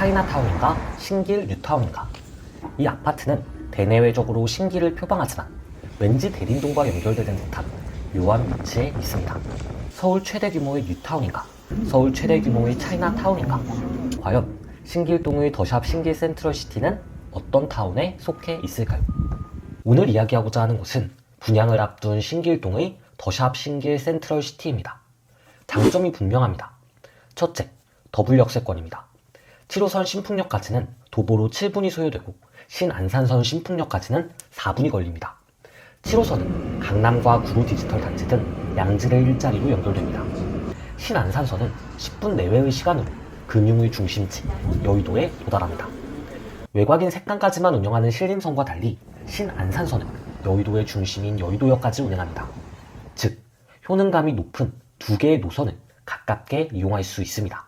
차이나타운인가 신길 뉴타운인가 이 아파트는 대내외적으로 신길을 표방하지만 왠지 대림동과 연결되는 듯한 묘한 위치에 있습니다. 서울 최대 규모의 뉴타운인가 서울 최대 규모의 차이나타운인가 과연 신길동의 더샵 신길 센트럴시티는 어떤 타운에 속해 있을까요? 오늘 이야기하고자 하는 곳은 분양을 앞둔 신길동의 더샵 신길 센트럴시티입니다. 장점이 분명합니다. 첫째, 더블 역세권입니다. 7호선 신풍역까지는 도보로 7분이 소요되고 신안산선 신풍역까지는 4분이 걸립니다. 7호선은 강남과 구로 디지털 단지 등 양질의 일자리로 연결됩니다. 신안산선은 10분 내외의 시간으로 금융의 중심지 여의도에 도달합니다. 외곽인 색강까지만 운영하는 신림선과 달리 신안산선은 여의도의 중심인 여의도역까지 운행합니다. 즉, 효능감이 높은 두 개의 노선을 가깝게 이용할 수 있습니다.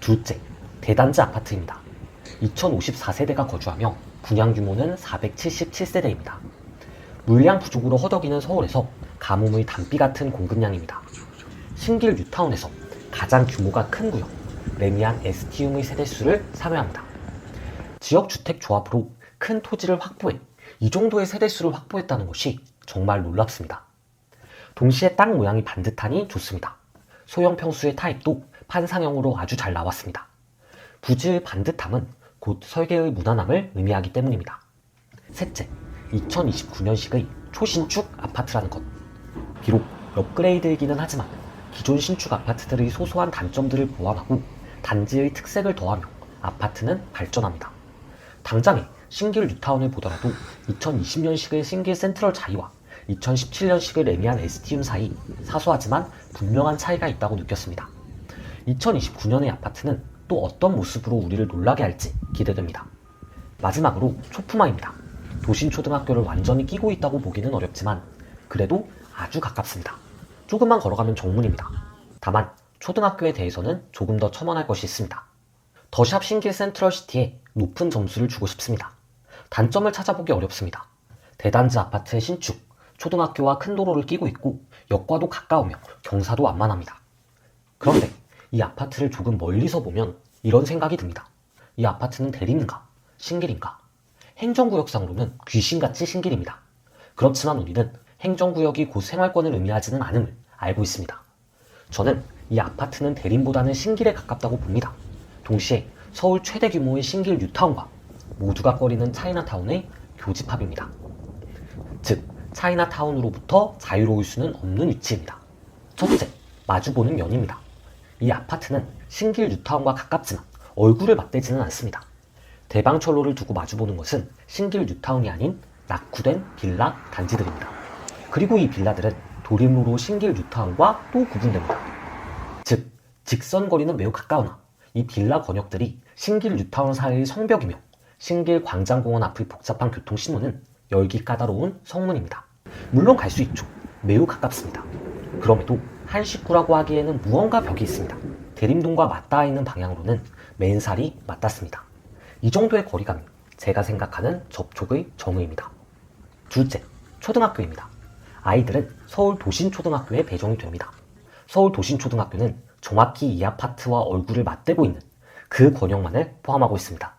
둘째, 대단지 아파트입니다. 2054세대가 거주하며 분양 규모는 477세대입니다. 물량 부족으로 허덕이는 서울에서 가뭄의 단비 같은 공급량입니다. 신길 뉴타운에서 가장 규모가 큰 구역, 레미안 에스티움의 세대수를 사묘합니다. 지역 주택 조합으로 큰 토지를 확보해 이 정도의 세대수를 확보했다는 것이 정말 놀랍습니다. 동시에 땅 모양이 반듯하니 좋습니다. 소형 평수의 타입도 판상형으로 아주 잘 나왔습니다. 부지의 반듯함은 곧 설계의 무난함을 의미하기 때문입니다. 셋째, 2029년식의 초신축 아파트라는 것. 비록 업그레이드이기는 하지만 기존 신축 아파트들의 소소한 단점들을 보완하고 단지의 특색을 더하며 아파트는 발전합니다. 당장에 신길 뉴타운을 보더라도 2020년식의 신길 센트럴 자이와 2017년식의 레미안 에스티움 사이 사소하지만 분명한 차이가 있다고 느꼈습니다. 2029년의 아파트는 또 어떤 모습으로 우리를 놀라게 할지 기대됩니다. 마지막으로 초품화입니다. 도신초등학교를 완전히 끼고 있다고 보기는 어렵지만 그래도 아주 가깝습니다. 조금만 걸어가면 정문입니다. 다만 초등학교에 대해서는 조금 더 첨언할 것이 있습니다. 더샵 신길 센트럴시티에 높은 점수를 주고 싶습니다. 단점을 찾아보기 어렵습니다. 대단지 아파트의 신축, 초등학교와 큰 도로를 끼고 있고 역과도 가까우며 경사도 완만합니다. 그런데 이 아파트를 조금 멀리서 보면 이런 생각이 듭니다. 이 아파트는 대림인가? 신길인가? 행정구역상으로는 귀신같이 신길입니다. 그렇지만 우리는 행정구역이 곧 생활권을 의미하지는 않음을 알고 있습니다. 저는 이 아파트는 대림보다는 신길에 가깝다고 봅니다. 동시에 서울 최대 규모의 신길 뉴타운과 모두가 꺼리는 차이나타운의 교집합입니다. 즉, 차이나타운으로부터 자유로울 수는 없는 위치입니다. 첫째, 마주보는 면입니다. 이 아파트는 신길 뉴타운과 가깝지만 얼굴을 맞대지는 않습니다. 대방철로를 두고 마주보는 것은 신길 뉴타운이 아닌 낙후된 빌라 단지들입니다. 그리고 이 빌라들은 도림로로 신길 뉴타운과 또 구분됩니다. 즉, 직선 거리는 매우 가까우나 이 빌라 권역들이 신길 뉴타운 사이의 성벽이며 신길 광장공원 앞의 복잡한 교통 신호는 열기 까다로운 성문입니다. 물론 갈 수 있죠. 매우 가깝습니다. 그럼에도 한 식구라고 하기에는 무언가 벽이 있습니다. 대림동과 맞닿아 있는 방향으로는 맨살이 맞닿습니다. 이 정도의 거리감이 제가 생각하는 접촉의 정의입니다. 둘째, 초등학교입니다. 아이들은 서울 도신초등학교에 배정이 됩니다. 서울 도신초등학교는 정확히 이 아파트와 얼굴을 맞대고 있는 그 권역만을 포함하고 있습니다.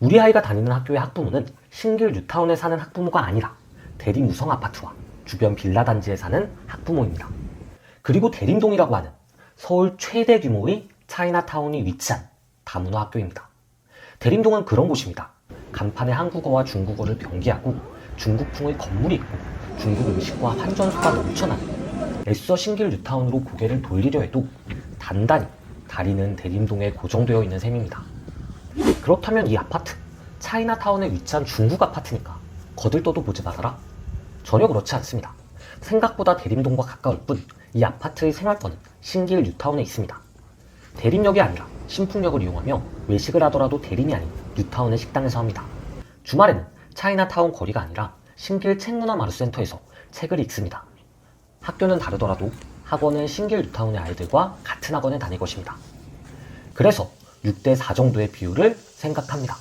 우리 아이가 다니는 학교의 학부모는 신길 뉴타운에 사는 학부모가 아니라 대림 우성 아파트와 주변 빌라 단지에 사는 학부모입니다. 그리고 대림동이라고 하는 서울 최대 규모의 차이나타운이 위치한 다문화 학교입니다. 대림동은 그런 곳입니다. 간판에 한국어와 중국어를 병기하고 중국풍의 건물이 있고 중국 음식과 환전소가 넘쳐나는 애써 신길 뉴타운으로 고개를 돌리려 해도 단단히 다리는 대림동에 고정되어 있는 셈입니다. 그렇다면 이 아파트, 차이나타운에 위치한 중국 아파트니까 거들떠도 보지 마더라? 전혀 그렇지 않습니다. 생각보다 대림동과 가까울 뿐 이 아파트의 생활권은 신길 뉴타운에 있습니다. 대림역이 아니라 신풍역을 이용하며 외식을 하더라도 대림이 아닌 뉴타운의 식당에서 합니다. 주말에는 차이나타운 거리가 아니라 신길 책문화마루센터에서 책을 읽습니다. 학교는 다르더라도 학원은 신길 뉴타운의 아이들과 같은 학원에 다닐 것입니다. 그래서 6대4 정도의 비율을 생각합니다.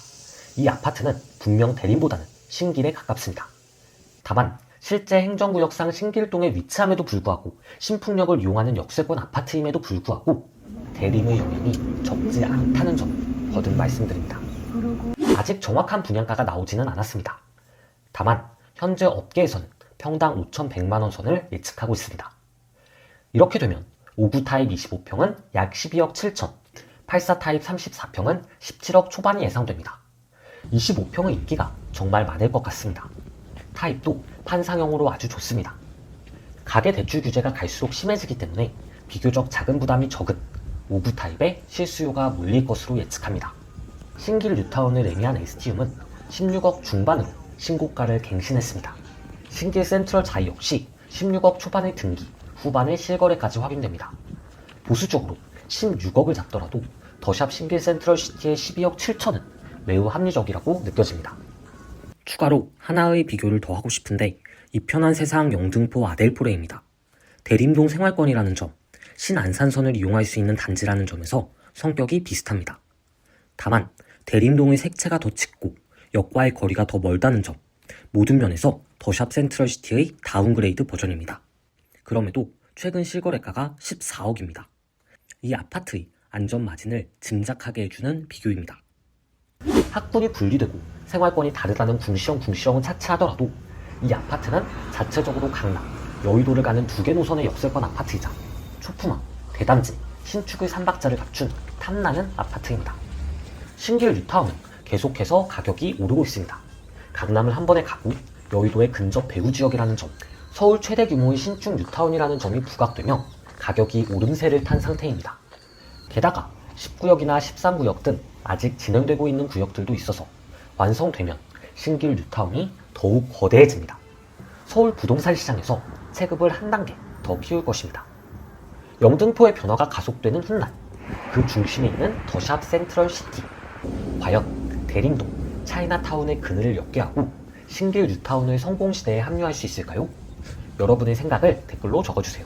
이 아파트는 분명 대림보다는 신길에 가깝습니다. 다만 실제 행정구역상 신길동에 위치함에도 불구하고 신풍역을 이용하는 역세권 아파트임에도 불구하고 대림의 영향이 적지 않다는 점을 거듭 말씀드립니다. 아직 정확한 분양가가 나오지는 않았습니다. 다만 현재 업계에서는 평당 5,100만 원 선을 예측하고 있습니다. 이렇게 되면 5구 타입 25평은 약 12억 7천, 84 타입 34평은 17억 초반이 예상됩니다. 25평의 인기가 정말 많을 것 같습니다. 타입도 판상형으로 아주 좋습니다. 가계 대출 규제가 갈수록 심해지기 때문에 비교적 작은 부담이 적은 5구 타입의 실수요가 몰릴 것으로 예측합니다. 신길 뉴타운을 매매한 에스티움은 16억 중반으로 신고가를 갱신했습니다. 신길 센트럴 자이 역시 16억 초반의 등기, 후반의 실거래까지 확인됩니다. 보수적으로 16억을 잡더라도 더샵 신길 센트럴 시티의 12억 7천은 매우 합리적이라고 느껴집니다. 추가로 하나의 비교를 더 하고 싶은데 이 편한 세상 영등포 아델포레입니다. 대림동 생활권이라는 점, 신안산선을 이용할 수 있는 단지라는 점에서 성격이 비슷합니다. 다만 대림동의 색채가 더 짙고 역과의 거리가 더 멀다는 점, 모든 면에서 더샵 센트럴 시티의 다운그레이드 버전입니다. 그럼에도 최근 실거래가가 14억입니다. 이 아파트의 안전 마진을 짐작하게 해주는 비교입니다. 학군이 분리되고 생활권이 다르다는 궁시렁 궁시렁은 차치하더라도 이 아파트는 자체적으로 강남, 여의도를 가는 두 개 노선의 역세권 아파트이자 초품화, 대단지, 신축의 삼박자를 갖춘 탐나는 아파트입니다. 신길 뉴타운은 계속해서 가격이 오르고 있습니다. 강남을 한 번에 가고 여의도의 근접 배후 지역이라는 점, 서울 최대 규모의 신축 뉴타운이라는 점이 부각되며 가격이 오름세를 탄 상태입니다. 게다가 19역이나 13구역 등 아직 진행되고 있는 구역들도 있어서 완성되면 신길 뉴타운이 더욱 거대해집니다. 서울 부동산 시장에서 체급을 한 단계 더 키울 것입니다. 영등포의 변화가 가속되는 훗날 그 중심에 있는 더샵 센트럴 시티 과연 대림동, 차이나타운의 그늘을 엮게 하고 신길 뉴타운의 성공 시대에 합류할 수 있을까요? 여러분의 생각을 댓글로 적어주세요.